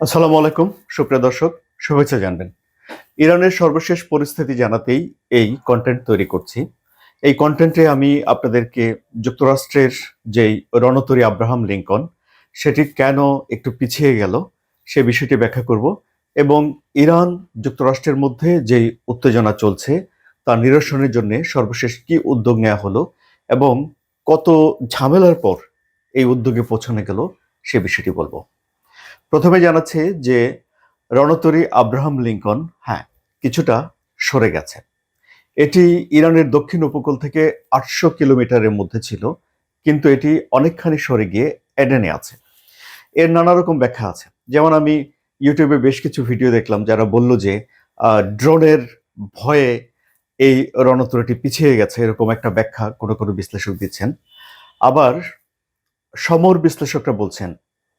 আসসালামু আলাইকুম, সুপ্রিয় দর্শক, শুভেচ্ছা জানবেন। ইরানের সর্বশেষ পরিস্থিতি জানাতেই এই কন্টেন্ট তৈরি করছি। এই কন্টেন্টে আমি আপনাদেরকে যুক্তরাষ্ট্রের যেই রণতরী আব্রাহাম লিঙ্কন, সেটি কেন একটু পিছিয়ে গেল, সে বিষয়টি ব্যাখ্যা করব এবং ইরান যুক্তরাষ্ট্রের মধ্যে যেই উত্তেজনা চলছে তা নিরসনের জন্য সর্বশেষ কি উদ্যোগ নেওয়া হলো এবং কত ঝামেলার পর এই উদ্যোগে পৌঁছানো গেল, সে বিষয়টি বলব। প্রথমে জানাচ্ছে যে রণতরী আব্রাহাম লিঙ্কন হ্যাঁ কিছুটা সরে গেছে। এটি ইরানের দক্ষিণ উপকূল থেকে আটশো কিলোমিটারের মধ্যে ছিল, কিন্তু এটি অনেকখানি সরে গিয়ে এডেনে আছে। এর নানা রকম ব্যাখ্যা আছে। যেমন আমি ইউটিউবে বেশ কিছু ভিডিও দেখলাম, যারা বলল যে ড্রোনের ভয়ে এই রণতরীটি পিছিয়ে গেছে, এরকম একটা ব্যাখ্যা কোনো কোনো বিশ্লেষক দিচ্ছেন। আবার সমর বিশ্লেষকরা বলছেন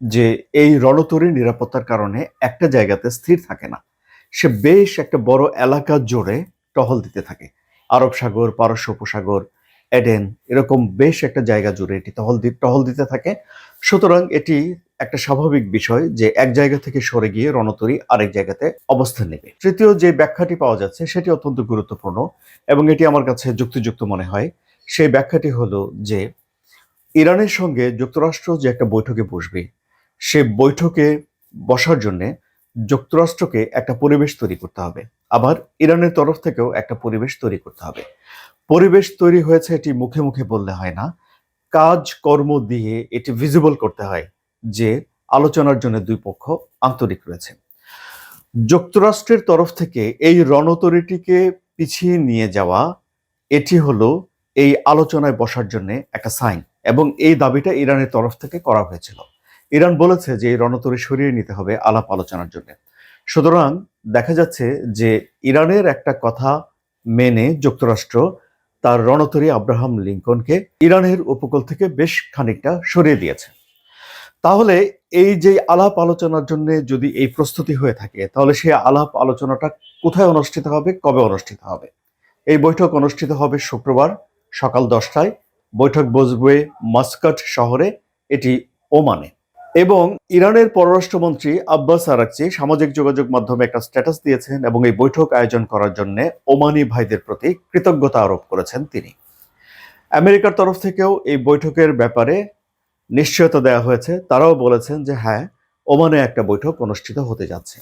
যে এই রণতরী নিরাপত্তার কারণে একটা জায়গাতে স্থির থাকে না। সে বেশ একটা বড় এলাকা জুড়ে টহল দিতে থাকে। আরব সাগর, পারস্য উপসাগর, এডেন এরকম বেশ একটা জায়গা জুড়ে এটি টহল টহল দিতে থাকে। সুতরাং এটি একটা স্বাভাবিক বিষয় যে এক জায়গা থেকে সরে গিয়ে রণতরী আরেক জায়গাতে অবস্থান নেবে। তৃতীয় যে ব্যাখ্যাটি পাওয়া যাচ্ছে সেটি অত্যন্ত গুরুত্বপূর্ণ এবং এটি আমার কাছে যুক্তিযুক্ত মনে হয়। সেই ব্যাখ্যাটি হলো যে, ইরানের সঙ্গে যুক্তরাষ্ট্র যে একটা বৈঠকে বসবে সে বৈঠকে বসার জন্য যুক্তরাষ্ট্রকে একটা পরিবেশ তৈরি করতে হবে। আবার ইরানের তরফ থেকেও একটা পরিবেশ তৈরি করতে হবে। পরিবেশ তৈরি হয়েছে এটি মুখে মুখে বললে হয় না। কাজ, কর্ম দিয়ে এটি ভিজিবল করতে হয় যে আলোচনার জন্য দুই পক্ষ আন্তরিক রয়েছে। যুক্তরাষ্ট্রের তরফ থেকে এই রণতরীটিকে পিছিয়ে নিয়ে যাওয়া এটি হলো এই আলোচনায় বসার জন্য একটা সাইন এবং এই দাবিটা ইরানের তরফ থেকে করা হয়েছিল। ইরান বলেছে যে এই রণতরী সরিয়ে নিতে হবে আলাপ আলোচনার জন্য। সুতরাং দেখা যাচ্ছে যে ইরানের একটা কথা মেনে যুক্তরাষ্ট্র তার রণতরী আব্রাহাম লিঙ্কনকে ইরানের উপকূল থেকে বেশ খানিকটা সরিয়ে দিয়েছে। তাহলে এই যে আলাপ আলোচনার জন্য যদি এই প্রস্তুতি হয়ে থাকে, তাহলে সেই আলাপ আলোচনাটা কোথায় অনুষ্ঠিত হবে, কবে অনুষ্ঠিত হবে? এই বৈঠক অনুষ্ঠিত হবে শুক্রবার সকাল দশটায়। বৈঠক বসবে মাস্কাট শহরে, এটি ওমানে। এবং ইরানের পররাষ্ট্রমন্ত্রী আব্বাস আরাকচি সামাজিক যোগাযোগ মাধ্যমে একটা স্ট্যাটাস দিয়েছেন এবং এই বৈঠক আয়োজন করার জন্য ওমানি ভাইদের প্রতি কৃতজ্ঞতা আরোপ করেছেন তিনি। আমেরিকার তরফ থেকেও এই বৈঠকের ব্যাপারে নিশ্চয়তা দেওয়া হয়েছে। তারাও বলেছেন যে হ্যাঁ ওমানে একটা বৈঠক অনুষ্ঠিত হতে যাচ্ছে।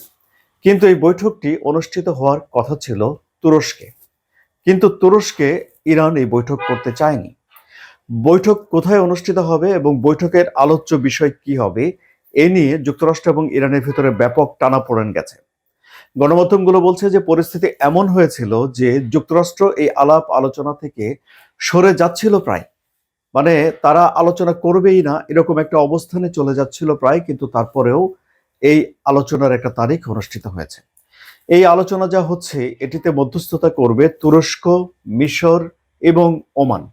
কিন্তু এই বৈঠকটি অনুষ্ঠিত হওয়ার কথা ছিল তুরস্কে। কিন্তু তুরস্কে ইরান এই বৈঠক করতে চায়নি। বৈঠক কোথায় অনুষ্ঠিত হবে এবং বৈঠকের আলোচ্য বিষয় কি হবে, এ নিয়ে যুক্তরাষ্ট্র এবং ইরানের ভিতরে ব্যাপক টানাপোড়েন গেছে। গণমাধ্যমগুলো বলছে যে পরিস্থিতি এমন হয়েছিল যে যুক্তরাষ্ট্র এই আলাপ আলোচনা থেকে সরে যাচ্ছিল প্রায়। মানে তারা আলোচনা করবেই না, এরকম একটা অবস্থানে চলে যাচ্ছিল প্রায়, কিন্তু তারপরেও এই আলোচনার একটা তারিখ অনুষ্ঠিত হয়েছে। এই আলোচনা যা হচ্ছে, এটিতে মধ্যস্থতা করবে তুরস্ক, মিশর এবং ওমান।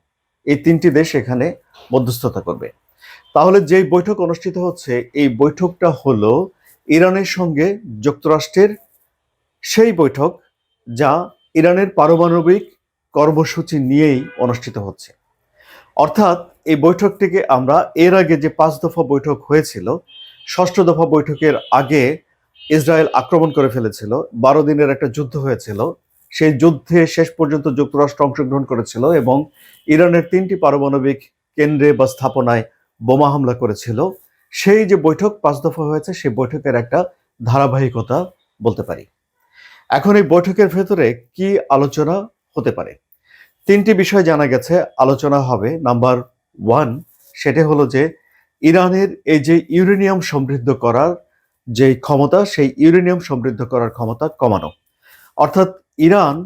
এই তিনটি দেশ এখানে মধ্যস্থতা করবে। তাহলে যেই বৈঠক অনুষ্ঠিত হচ্ছে, এই বৈঠকটা হলো ইরানের সঙ্গে যুক্তরাষ্ট্রের সেই বৈঠক যা ইরানের পারমাণবিক কর্মসূচি নিয়েই অনুষ্ঠিত হচ্ছে। অর্থাৎ এই বৈঠকটিকে আমরা এর আগে যে পাঁচ দফা বৈঠক হয়েছিল, ষষ্ঠ দফা বৈঠকের আগে ইসরায়েল আক্রমণ করে ফেলেছিল, বারো দিনের একটা যুদ্ধ হয়েছিল সেই যুদ্ধে শেষ পর্যন্ত যুক্তরাষ্ট্র অংশগ্রহণ করেছিল এবং ইরানের তিনটি পারমাণবিক কেন্দ্রে বা স্থাপনায় বোমা হামলা করেছিল। সেই যে বৈঠক পাঁচ দফা হয়েছে, সেই বৈঠকের একটা ধারাবাহিকতা বলতে পারি। এখন এই বৈঠকের ভেতরে কি আলোচনা হতে পারে? তিনটি বিষয় জানা গেছে, আলোচনা হবে। নাম্বার ওয়ান, সেটা হলো যে ইরানের এই যে ইউরেনিয়াম সমৃদ্ধ করার যে ক্ষমতা, সেই ইউরেনিয়াম সমৃদ্ধ করার ক্ষমতা কমানো। অর্থাৎ ইরান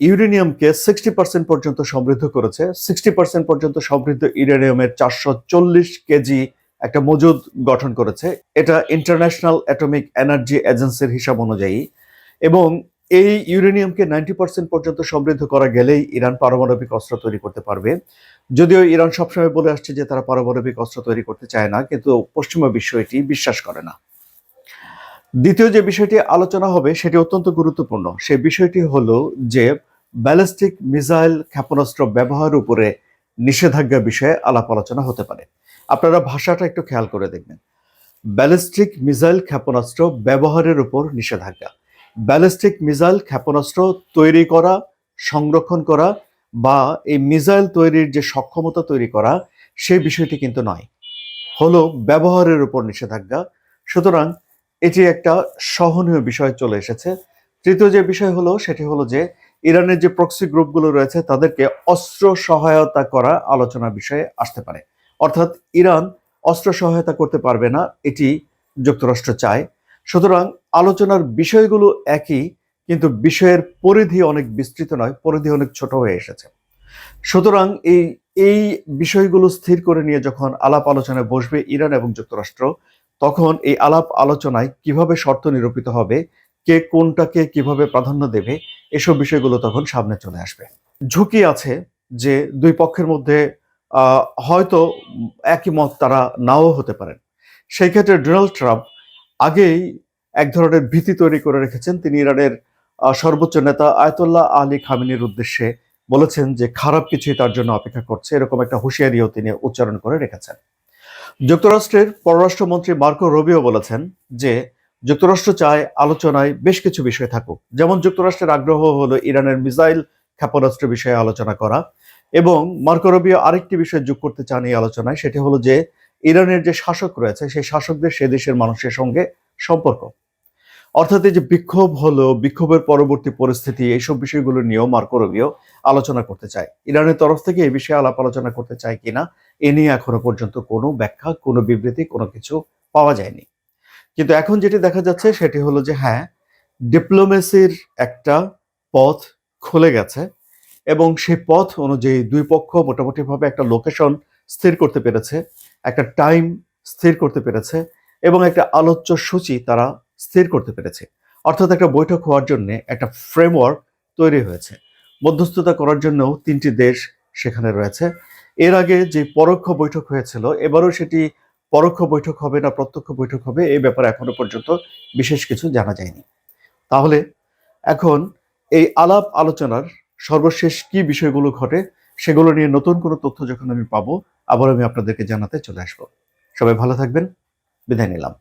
ইউরেনিয়ামকে সিক্সটি পার্সেন্ট পর্যন্ত সমৃদ্ধ করেছে। সিক্সটি পার্সেন্ট পর্যন্ত সমৃদ্ধ ইউরেনিয়ামের চারশো চল্লিশ কেজি একটা মজুদ গঠন করেছে। এটা ইন্টারন্যাশনাল অ্যাটমিক এনার্জি এজেন্সির হিসাব অনুযায়ী। এবং এই ইউরেনিয়ামকে নাইনটি পার্সেন্ট পর্যন্ত সমৃদ্ধ করা গেলেই ইরান পারমাণবিক অস্ত্র তৈরি করতে পারবে। যদিও ইরান সবসময় বলে আসছে যে তারা পারমাণবিক অস্ত্র তৈরি করতে চায় না, কিন্তু পশ্চিমা বিশ্ব এটি বিশ্বাস করে না। দ্বিতীয় যে বিষয়টি আলোচনা হবে, সেটি অত্যন্ত গুরুত্বপূর্ণ। সে বিষয়টি হলো যে ব্যালিস্টিক মিসাইল ক্ষেপণাস্ত্র ব্যবহার উপরে নিষেধাজ্ঞা বিষয়ে আলাপ আলোচনা হতে পারে। আপনারা ভাষাটা একটু খেয়াল করে দেখবেন। ব্যালিস্টিক মিসাইল ক্ষেপণাস্ত্র ব্যবহারের উপর নিষেধাজ্ঞা। ব্যালিস্টিক মিসাইল ক্ষেপণাস্ত্র তৈরি করা, সংরক্ষণ করা বা এই মিসাইল তৈরির যে সক্ষমতা তৈরি করা, সেই বিষয়টি কিন্তু নয়। হলো ব্যবহারের উপর নিষেধাজ্ঞা। সুতরাং এটি একটা সহনীয় বিষয় চলে এসেছে। তৃতীয় যে বিষয় হলো, সেটি হলো যে ইরানের যে প্রক্সি গ্রুপগুলো রয়েছে, তাদেরকে অস্ত্র সহায়তা করা আলোচনা বিষয়ে আসতে পারে। অর্থাৎ ইরান অস্ত্র সহায়তা করতে পারবে না, এটি যুক্তরাষ্ট্র চায়। সুতরাং আলোচনার বিষয়গুলো একই, কিন্তু বিষয়ের পরিধি অনেক বিস্তৃত নয়, পরিধি অনেক ছোট হয়ে এসেছে। সুতরাং এই এই বিষয়গুলো স্থির করে নিয়ে যখন আলাপ আলোচনায় বসবে ইরান এবং যুক্তরাষ্ট্র তখন এই আলাপ আলোচনায় কীভাবে শর্ত নিরূপিত হবে, কে কোনটাকে কীভাবে প্রাধান্য দেবে, এসব বিষয়গুলো তখন সামনে চলে আসবে। ঝুঁকি আছে যে দুই পক্ষের মধ্যে হয়তো একই মত তারা নাও হতে পারেন। সেই ক্ষেত্রে ডোনাল্ড ট্রাম্প আগেই এক ধরনের ভীতি তৈরি করে রেখেছেন। তিনি ইরানের সর্বোচ্চ নেতা আয়তুল্লাহ আলী খামিনের উদ্দেশ্যে বলেছেন যে খারাপ কিছুই তার জন্য অপেক্ষা করছে। এরকম একটা হুঁশিয়ারিও তিনি উচ্চারণ করে রেখেছেন। যুক্তরাষ্ট্রের পররাষ্ট্রমন্ত্রী মার্কো রবিও বলেছেন যে যুক্তরাষ্ট্র চায় আলোচনায় বেশ কিছু বিষয় থাকুক। যেমন যুক্তরাষ্ট্রের আগ্রহ হলো ইরানের মিসাইল ক্ষেপণাস্ত্র বিষয়ে আলোচনা করা এবং মার্কো রবিও আরেকটি বিষয় যোগ করতে চান এই আলোচনায়, সেটি হলো যে ইরানের যে শাসক রয়েছে, সেই শাসকদের সে দেশের মানুষের সঙ্গে সম্পর্ক। অর্থাৎ এই যে বিক্ষোভ হলো, বিক্ষোভের পরবর্তী পরিস্থিতি, এইসব বিষয়গুলো নিয়েও মার্কো রবিও আলোচনা করতে চায়। ইরানের তরফ থেকে এই বিষয়ে আলাপ আলোচনা করতে চায় কিনা, এ নিয়ে এখনও পর্যন্ত কোনো ব্যাখ্যা, কোনো বিবৃতি, কোনো কিছু পাওয়া যায়নি। কিন্তু এখন যেটি দেখা যাচ্ছে, সেটি হলো যে হ্যাঁ ডিপ্লোমেসির একটা পথ খুলে গেছে এবং সেই পথ অনুযায়ী দুই পক্ষ মোটামুটিভাবে একটা লোকেশন স্থির করতে পেরেছে, একটা টাইম স্থির করতে পেরেছে এবং একটা আলোচ্য সূচি তারা স্থির করতে পেরেছে। অর্থাৎ একটা বৈঠক হওয়ার জন্য একটা ফ্রেমওয়ার্ক তৈরি হয়েছে। মধ্যস্থতা করার জন্য তিনটি দেশ সেখানে রয়েছে। এর আগে যে পরোক্ষ বৈঠক হয়েছিল, এবারও সেটি পরোক্ষ বৈঠক হবে না, প্রত্যক্ষ বৈঠক হবে, এই ব্যাপারে এখনও পর্যন্ত বিশেষ কিছু জানা যায়নি। তাহলে এখন এই আলাপ আলোচনার সর্বশেষ কি বিষয়গুলো ঘটে, সেগুলো নিয়ে নতুন কোনো তথ্য যখন আমি পাবো, আবার আমি আপনাদেরকে জানাতে চলে আসব। সবাই ভালো থাকবেন, বিদায় নিলাম।